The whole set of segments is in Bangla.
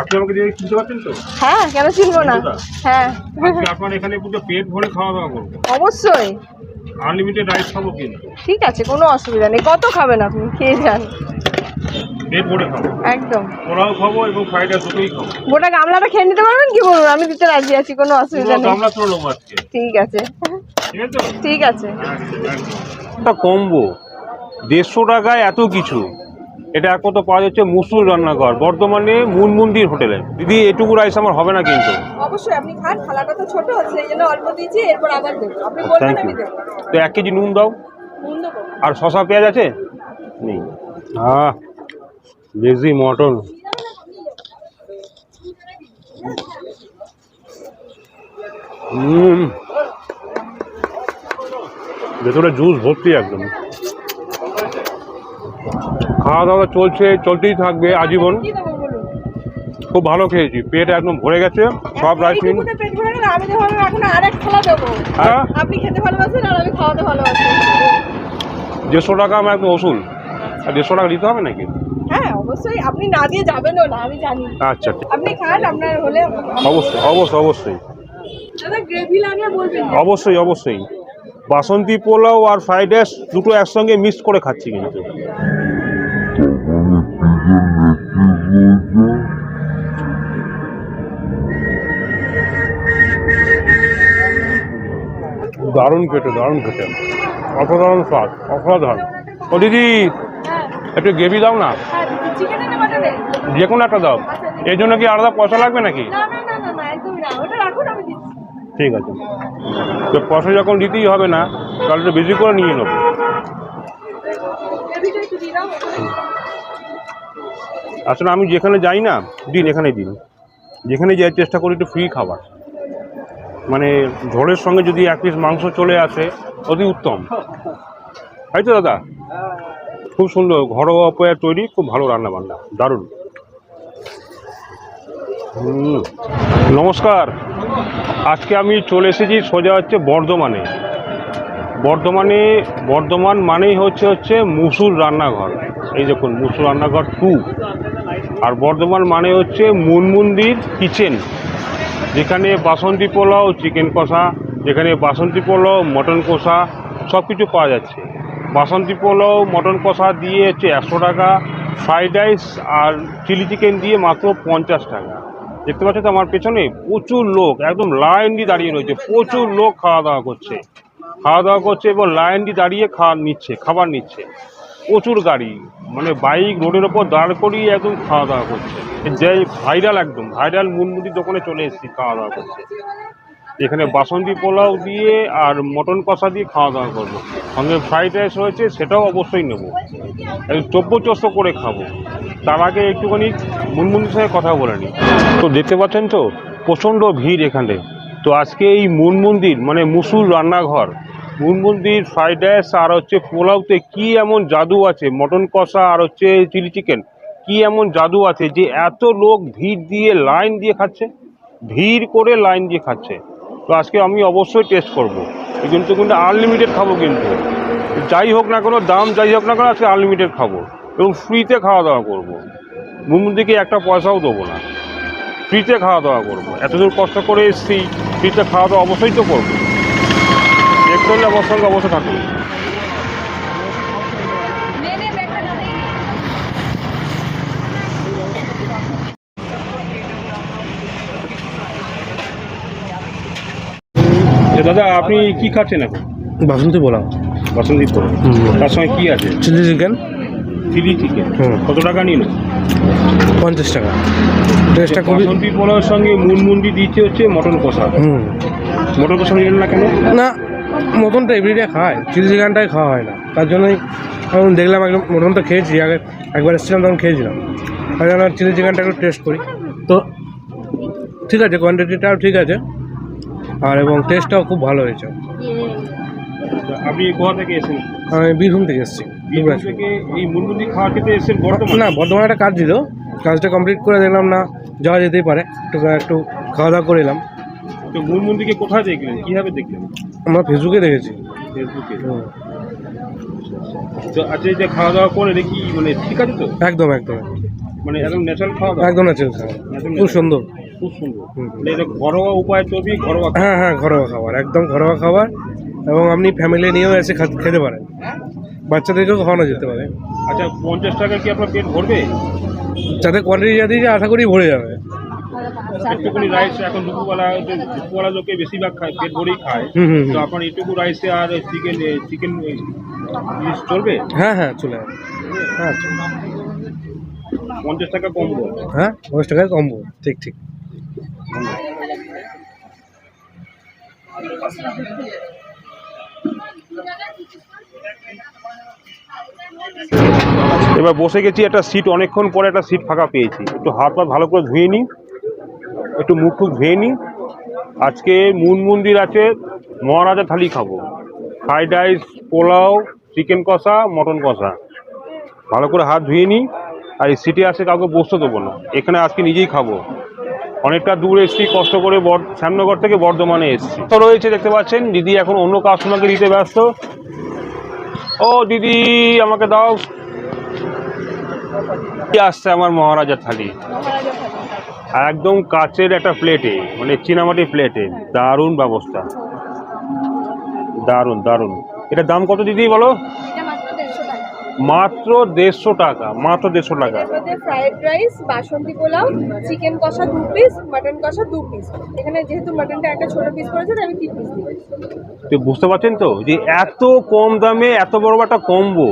আপনি আমাকে দিয়ে চিনতে পারছেন তো? হ্যাঁ কেন চিনবো না? হ্যাঁ। আপনার এখানে পুরো পেট ভরে খাওয়া দাওয়া করব। অবশ্যই। আনলিমিটেড রাইস খাব কিন্তু। ঠিক আছে কোনো অসুবিধা নেই। কত খাবেন আপনি? খেয়ে যান পেট ভরে খাব। একদম। পোলাও খাব এবং ফ্রাইড রাইস দুটোই খাব। গোটা গামলাটা খেয়ে নিতে পারবেন কি বলুন? আমি দিতে রাজি আছি কোনো অসুবিধা নেই। গামলা আজকে। ঠিক আছে। ঠিক আছে? তো ঠিক আছে। একটা কম্বো। দেড়শো টাকায় এত কিছু। এটা এক কত পাওয়া যাচ্ছে? মুসুর রান্নাঘর। বর্ধমানে মুন মন্দির হোটেলে। দিদি এটুকু রাইস আমার হবে না কিন্তু। অবশ্যই আপনি খান। থালাটা তো ছোট আছে জন্য অল্প দিয়েছি এরপর আবার দেবো। আপনি থ্যাংক ইউ তো এক কেজি নুন দাও। নুন দেবো। আর শশা পেঁয়াজ আছে? নেই। হ্যাঁ মটন ভেতরে জুস ভর্তি একদম। খাওয়া দাওয়া চলছে চলতেই থাকবে আজীবন। খুব ভালো খেয়েছি পেট একদম ভরে গেছে সব রাইস মিল এইটুকুতে পেট ভরে গেলে আমি যখন এখন আরেক থালা দেবো। হ্যাঁ? দেড়শো টাকা আমার একদম ওসুল আর দেড়শো টাকা দিতে হবে নাকি? হ্যাঁ অবশ্যই। আপনি না দিয়ে যাবেনও না আমি জানি। আচ্ছা। আপনি খান আপনার হলে অবশ্যই অবশ্যই অবশ্যই। অবশ্যই অবশ্যই। বাসন্তী পোলাও আর ফ্রাইড রাইস দুটো একসঙ্গে মিক্স করে খাচ্ছি কিন্তু। দারুণ খেতে দারুণ খেতে। অসাধারণ স্বাদ অসাধারণ। ও দিদি একটু গ্রেভি দাও না। হ্যাঁ যে কোনো একটা দাও। এর জন্য কি আলাদা পয়সা লাগবে নাকি? ঠিক আছে। তো পয়সা যখন দিতেই হবে না, তাহলে একটু বেশি করে নিয়ে নেব। আসলে আমি যেখানে যাই না, দিন এখানে দিন। যেখানে যাই, চেষ্টা করি একটু ফ্রি খাবার। মানে ঝোলের সঙ্গে যদি এক পিস মাংস চলে আসে, অতি উত্তম। তাই তো, দাদা? খুব সুন্দর, ঘরোয়া উপায়ে তৈরি, খুব ভালো রান্না বান্না দারুণ। নমস্কার। আজকে আমি চলে এসেছি সোজা হচ্ছে বর্ধমানে। বর্ধমানে, বর্ধমান মানেই হচ্ছে হচ্ছে মুসুর রান্নাঘর। এই দেখুন, মুসুর রান্নাঘর টু আর বর্ধমান মানে হচ্ছে মুনমন্দির কিচেন যেখানে বাসন্তী পোলাও চিকেন কষা, যেখানে বাসন্তী পোলাও মটন কষা সব কিছু পাওয়া যাচ্ছে। বাসন্তী পোলাও মটন কষা দিয়ে হচ্ছে একশো টাকা ফ্রাইড রাইস আর চিলি চিকেন দিয়ে মাত্র পঞ্চাশ টাকা। দেখতে পাচ্ছ তো আমার পেছনে প্রচুর লোক, একদম লাইন দিয়ে দাঁড়িয়ে রয়েছে, প্রচুর লোক খাওয়া দাওয়া করছে। খাওয়া দাওয়া করছে এবং লাইন দিয়ে দাঁড়িয়ে খাওয়া নিচ্ছে, খাবার নিচ্ছে। প্রচুর গাড়ি মানে বাইক রোডের ওপর দাঁড় করিয়ে একদম খাওয়া দাওয়া করছে। যে ভাইরাল একদম, ভাইরাল মুনমুটির দোকানে চলে এসেছি খাওয়া দাওয়া করছে এখানে বাসন্তী পোলাও দিয়ে আর মটন কষা দিয়ে খাওয়া দাওয়া করব। সঙ্গে ফ্রাইড রাইস রয়েছে সেটাও অবশ্যই নেব। একদম চব্য চস্ত করে খাব। তার আগে একটুখানি মুনমুনির সঙ্গে কথা বলে নিই। তো দেখতে পাচ্ছেন তো প্রচণ্ড ভিড় এখানে। তো আজকে এই মুন মন্দির মানে মুসুর রান্নাঘর মুন মন্দির ফ্রাইড রাইস আর হচ্ছে পোলাওতে কি এমন জাদু আছে? মটন কষা আর হচ্ছে চিলি চিকেন কি এমন জাদু আছে যে এত লোক ভিড় দিয়ে লাইন দিয়ে খাচ্ছে? ভিড় করে লাইন দিয়ে খাচ্ছে। তো আজকে আমি অবশ্যই টেস্ট করব। কিন্তু কিন্তু আনলিমিটেড খাব কিন্তু। যাই হোক না কোনো, দাম যাই হোক না কেন, আজকে আনলিমিটেড খাব। এবং ফ্রিতে খাওয়া দাওয়া করব। মুমুদিকে একটা পয়সাও দেবো না। ফ্রিতে খাওয়া দাওয়া করব। এতদূর কষ্ট করে এসেছি ফ্রিতে খাওয়া দাওয়া অবশ্যই তো করব। দেখতে হলে অবশ্যই অবশ্যই থাকুন। দাদা আপনি কি খাচ্ছেন এখন? বাসন্তী পোলাও। বাসন্তী পোলাও। তার সঙ্গে কি আছে? Chilli chicken. Chilli chicken. কত টাকা নিল? পঞ্চাশ টাকা। টেস্টটা খুবই বাসন্তী পোলাওর সঙ্গে মুনমুন্ডি দিচ্ছে হচ্ছে মটন কষা। হুম। মটন কষা নিলেন না কেন? না মটনটা এভরিডে খায়। চিলি চিকেনটাই খাওয়া হয় না। তার জন্যই আমি দেখলাম একদম মটন তো খেয়েছি। আগে একবার এসেছিলাম তখন খেয়েছিলাম। তাই জন্য চিলি চিকেনটা একটু টেস্ট করি। তো ঠিক আছে কোয়ান্টিটিটাও ঠিক আছে। আর এবং টেস্টটাও খুব ভালো হয়েছে। আপনি কোথা থেকে এসেছেন? আমি বীরভূম থেকে এসেছি থেকে এই মুনমুন্ডি খাওয়া খেতে এসেছেন বর্তমান? না বর্ধমানে একটা কাজ দিল কাজটা কমপ্লিট করে দেখলাম না যাওয়া যেতেই পারে একটু একটু খাওয়া দাওয়া করে এলাম। তো মুনমুন্ডিকে কোথায় দেখলেন? কীভাবে দেখলেন? আমরা ফেসবুকে দেখেছি। ফেসবুকে। তো আজকে যে খাওয়া দাওয়া করে দেখি মানে ঠিক আছে তো? একদম একদম। মানে একদম ন্যাচারাল খাওয়া একদম ন্যাচারাল খাবার খুব সুন্দর। খুব সুন্দর। মানে এটা ঘরোয়া উপায় তৈরি ঘরোয়া হ্যাঁ হ্যাঁ ঘরোয়া খাবার একদম ঘরোয়া খাবার এবং আপনি ফ্যামিলি নিয়েও এসে খেতে পারেন। বাচ্চাদেরকেও খাওয়ানো যেতে পারে। আচ্ছা পঞ্চাশ টাকা কি আপনার পেট ভরবে? যাতে কোয়ান্টিটি যা দিয়েছে আশা করি ভরে যাবে। রাইস এখন দুপুরবেলা যে দুপুরবেলা লোকে বেশিরভাগ খায় পেট ভরেই খায়। তো আপনার রাইসে আর চিকেন চিকেন চলবে? হ্যাঁ হ্যাঁ চলে আসবে। হ্যাঁ পঞ্চাশ টাকা কম দেবো হ্যাঁ কমবো ঠিক ঠিক। এবার বসে গেছি একটা সিট অনেকক্ষণ পরে একটা সিট ফাঁকা পেয়েছি। একটু হাত পা ভালো করে ধুয়ে নিই, একটু মুখ টুক ধুয়ে নিই। আজকে মুন মন্দির আছে, মহারাজা থালি খাব। ফ্রাইড রাইস, পোলাও, চিকেন কষা, মটন কষা। ভালো করে হাত ধুয়ে নিই, আর এই সিটে আসে কাউকে বসতে দেবো না। এখানে আজকে নিজেই খাব। অনেকটা দূর এসেছি, কষ্ট করে শ্যামনগর থেকে বর্ধমানে এসেছি। তো রয়েছে, দেখতে পাচ্ছেন, দিদি এখন অন্য কাস্টমারকে দিতে ব্যস্ত। ও, দিদি, আমাকে দাও। কি আসছে আমার মহারাজা থালি? একদম কাচের একটা প্লেটে মানে চীনামাটি প্লেটে। দারুণ ব্যবস্থা। দারুণ দারুণ। এটা দাম কত দিদি, বলো এটা মাত্র দেড়শো টাকা মাত্র দেড়শো টাকা মাত্র দেড়শো টাকা। ফ্রাইড রাইস বাসন্তী পোলাও চিকেন কষা দু পিস মাটন কষা দু পিস এখানে যেহেতু মাটনটা একটা ছোট পিস করেছে তাই আমি তিন পিস তো বুঝতে পারছেন তো? যে এত কম দামে এত বড় একটা কম্বো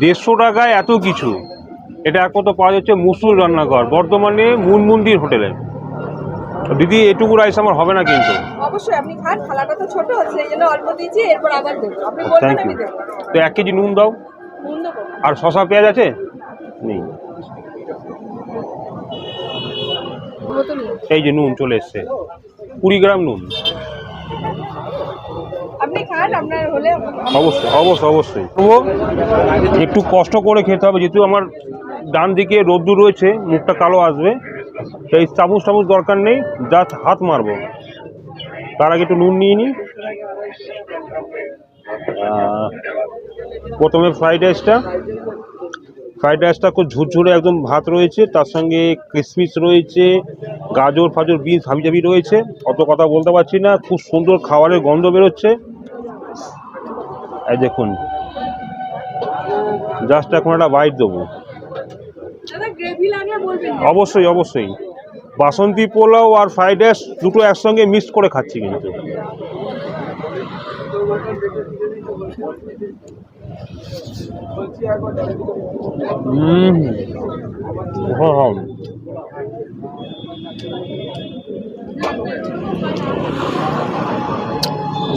দেড়শো টাকায় এত কিছু। এটা একমাত্র পাওয়া যাচ্ছে মুসুর রান্নাঘর বর্ধমানে মুন মন্দির হোটেলে দিদি এটুকু রাইস আমার হবে না কিন্তু। অবশ্যই আপনি খান থালাটা তো ছোট এই জন্য অল্প দিয়েছি এরপর আবার দেবো। আপনি বলবেন আমি দেবো। তো এক কেজি নুন দাও। আর শশা পেঁয়াজ আছে? নেই। এই যে নুন চলে এসছে। কুড়ি গ্রাম নুন। অবশ্যই অবশ্যই অবশ্যই। একটু কষ্ট করে খেতে হবে যেহেতু আমার ডান দিকে রোদ্দুর রয়েছে মুখটা কালো আসবে। এই চামচ টামচ দরকার নেই জাস্ট হাত মারবো। তার আগে একটু নুন নিয়ে নিই। প্রথমে ফ্রাইড রাইসটা ফ্রাইড রাইসটা খুব ঝুরঝুরে একদম ভাত রয়েছে তার সঙ্গে কিশমিশ রয়েছে গাজর ফাজর বিনস হাবিজাবি রয়েছে। অত কথা বলতে পারছি না খুব সুন্দর খাবারের গন্ধ বেরোচ্ছে। এই দেখুন জাস্ট এখন একটা বাইট দেবো। অবশ্যই অবশ্যই। বাসন্তী পোলাও আর ফ্রাইড রাইস দুটো একসঙ্গে মিক্স করে খাচ্ছি কিন্তু। হুম। হ্যাঁ হ্যাঁ।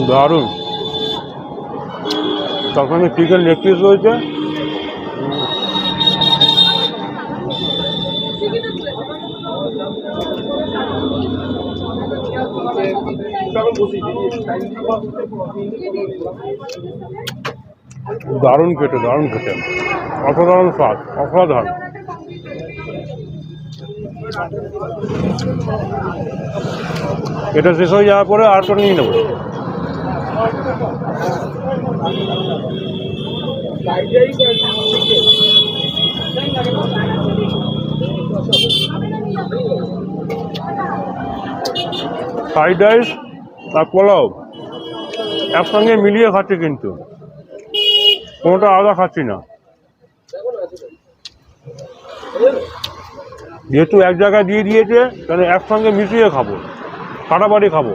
দারুণ। সঙ্গে চিকেন লেগ পিস রয়েছে। দারুণ খেতে দারুণ খেতে। অসাধারণ স্বাদ, অসাধারণ। এটা শেষ হয়ে যাওয়ার পরে আর আরেকটা নিয়ে নেব। ফ্রাইড রাইস আর পোলাও। একসঙ্গে মিলিয়ে খাচ্ছি কিন্তু। কোনোটা আলাদা খাচ্ছি না। যেহেতু এক জায়গায় দিয়ে দিয়েছে, তাহলে একসঙ্গে মিশিয়ে খাব। ফাটাফাটি খাব।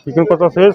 চিকেন কথা শেষ?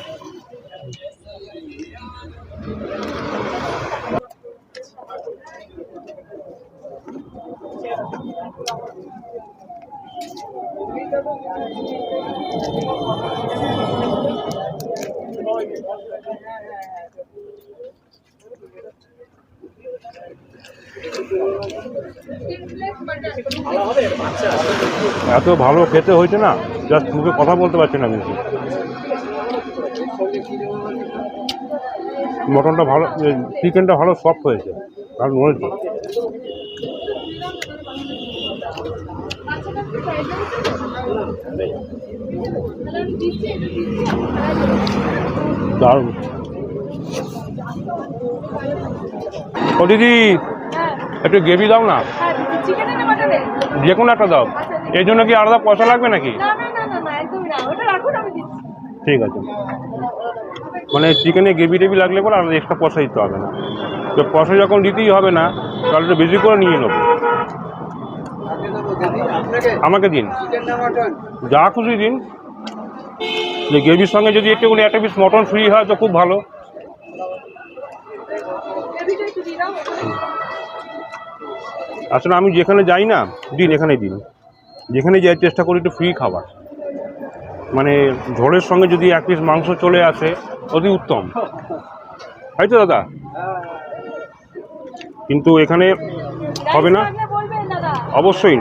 এত ভালো খেতে হয়েছে না? জাস্ট মুখে কথা বলতে পারছি না বেশি মটনটা ভালো চিকেনটা ভালো সফট হয়েছে। দারুণ। হয়েছে দিদি! একটু গ্রেভি দাও না। হ্যাঁ যে কোনো একটা দাও। এর জন্য কি আলাদা পয়সা লাগবে নাকি? ঠিক আছে। মানে চিকেনে গ্রেভি টেভি লাগলে পরে আলাদা এক্সট্রা পয়সা দিতে হবে না। তো পয়সা যখন দিতেই হবে না তাহলে একটু বেশি করে নিয়ে নেব। আমাকে দিন। যা খুশি দিন। যে গ্রেভির সঙ্গে যদি একটুখানি একটা পিস মটন ফ্রি হয় তো খুব ভালো। আসলে আমি যেখানে যাই না, দিন এখানে দিন। যেখানে যাই চেষ্টা করি একটু ফ্রি খাবার। মানে ঝোলের সঙ্গে যদি এক পিস মাংস চলে আসে, অতি উত্তম। তাই তো দাদা? কিন্তু এখানে হবে না? অবশ্যই।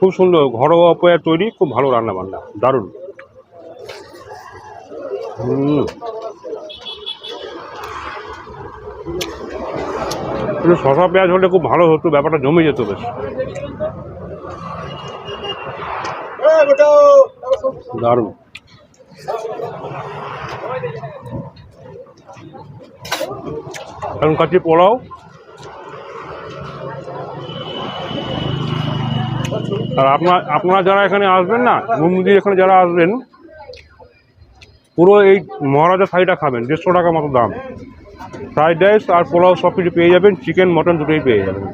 খুব সুন্দর ঘরোয়া উপায়ে তৈরি, খুব ভালো রান্না বান্না দারুণ। হুম। একটু শশা পেঁয়াজ হলে খুব ভালো হতো ব্যাপারটা জমে যেত বেশ। দারুণ। এখন কাছে পোলাও। আর আপনার আপনারা যারা এখানে আসবেন না মুমদি এখানে যারা আসবেন পুরো এই মহারাজা শাড়িটা খাবেন দেড়শো টাকা মতো দাম। ফ্রাইড রাইস আর পোলাও সব কিছু পেয়ে যাবেন, চিকেন, মটন দুটোই পেয়ে যাবেন।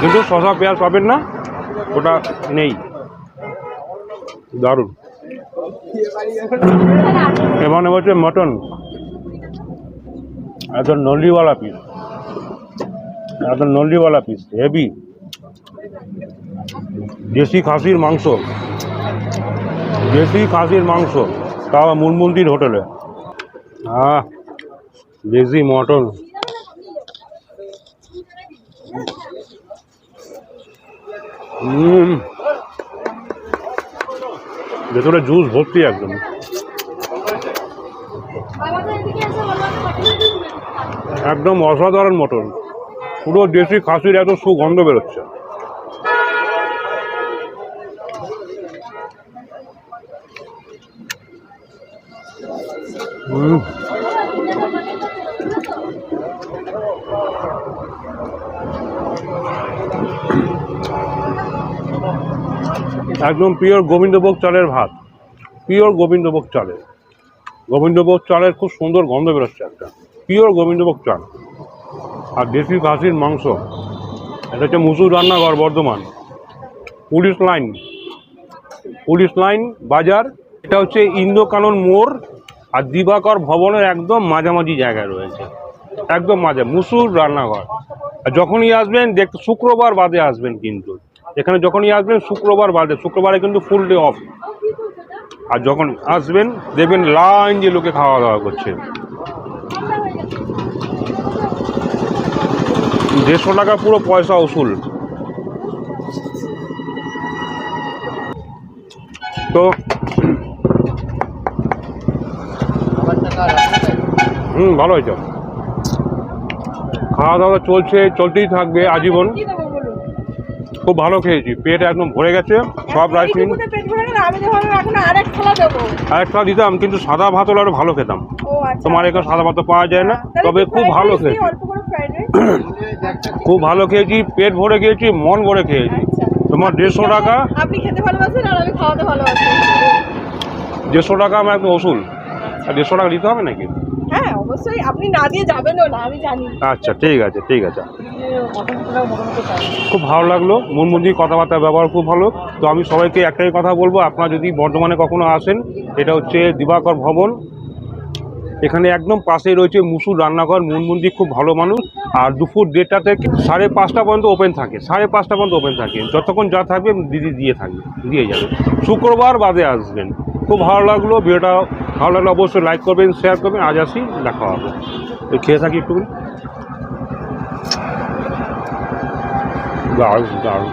কিন্তু শশা পেঁয়াজ পাবেন না, ওটা নেই। দারুণ। এবার হচ্ছে মটন। একদম নলিওয়ালা পিস একদম নলিওয়ালা পিস হেভি দেশি খাসির মাংস। দেশি খাসির মাংস, তাও মুলমুন্দির হোটেলে। আহ। দেশি মটন ভেতরে জুস ভর্তি একদম। একদম অসাধারণ মটন। পুরো দেশি খাসির এত সুগন্ধ বেরোচ্ছে। হুম একদম পিওর গোবিন্দভোগ চালের ভাত। পিওর গোবিন্দভোগ চালের। গোবিন্দভোগ চালের খুব সুন্দর গন্ধ বেরোচ্ছে একটা। পিওর গোবিন্দভোগ চাল। আর দেশি খাসির মাংস। এটা হচ্ছে Musur Rannaghar Bardhaman. Police line. Police line বাজার। এটা হচ্ছে ইন্দ্রকানন মোড় আর দিবাকর ভবনের একদম মাঝামাঝি জায়গায় রয়েছে। একদম মাঝে মুসুর রান্নাঘর। আর যখনই আসবেন দেখতে শুক্রবার বাদে আসবেন কিন্তু। এখানে যখনই আসবেন, শুক্রবার বাদে শুক্রবারে কিন্তু ফুল ডে অফ আর যখন আসবেন, দেখবেন লাইন দিয়ে লোকে খাওয়া দাওয়া করছে। দেড়শো টাকা পুরো পয়সা উসুল। তো, হুম, ভালো হয়েছে। খাওয়া দাওয়া চলছে, চলতেই থাকবে আজীবন। খুব ভালো খেয়েছি। পেট একদম ভরে গেছে সব রাইস মিল আরেক আরেকটা দিতাম কিন্তু সাদা ভাত হলে আরও ভালো খেতাম। আচ্ছা। তোমার এখানে সাদা ভাত পাওয়া যায় না তবে খুব ভালো খেয়েছি। খুব ভালো খেয়েছি পেট ভরে খেয়েছি মন ভরে খেয়েছি। আচ্ছা। তোমার দেড়শো টাকা? আপনি খেতে ভালোবাসেন আর আমি খাওয়াতে ভালোবাসি। দেড়শো টাকা আমার একদম ওসুল আর দেড়শো টাকা দিতে হবে নাকি? হ্যাঁ অবশ্যই আপনি না দিয়ে যাবেনও না আমি জানি। আচ্ছা ঠিক আছে ঠিক আছে। খুব ভালো লাগল। মন মন্দির কথাবার্তা ব্যবহার খুব ভালো। তো আমি সবাইকে একটাই কথা বলব আপনারা যদি বর্ধমানে কখনো আসেন এটা হচ্ছে দিবাকর ভবন। এখানে একদম পাশেই রয়েছে মুসুর রান্নাঘর মনমন্দির খুব ভালো মানুষ। আর দুপুর দেড়টা থেকে সাড়ে পাঁচটা পর্যন্ত ওপেন থাকে, সাড়ে পাঁচটা পর্যন্ত ওপেন থাকে। যতক্ষণ যা থাকবে, দিদি দিয়ে থাকবে, দিয়ে যাবে। শুক্রবার বাদে আসবেন। খুব ভালো লাগল, ভিডিওটা ভালো লাগলে অবশ্যই লাইক করবেন শেয়ার করবেন। আজ আসি, দেখা হবে। তো খেয়ে থাকি একটু দারুণ দারুণ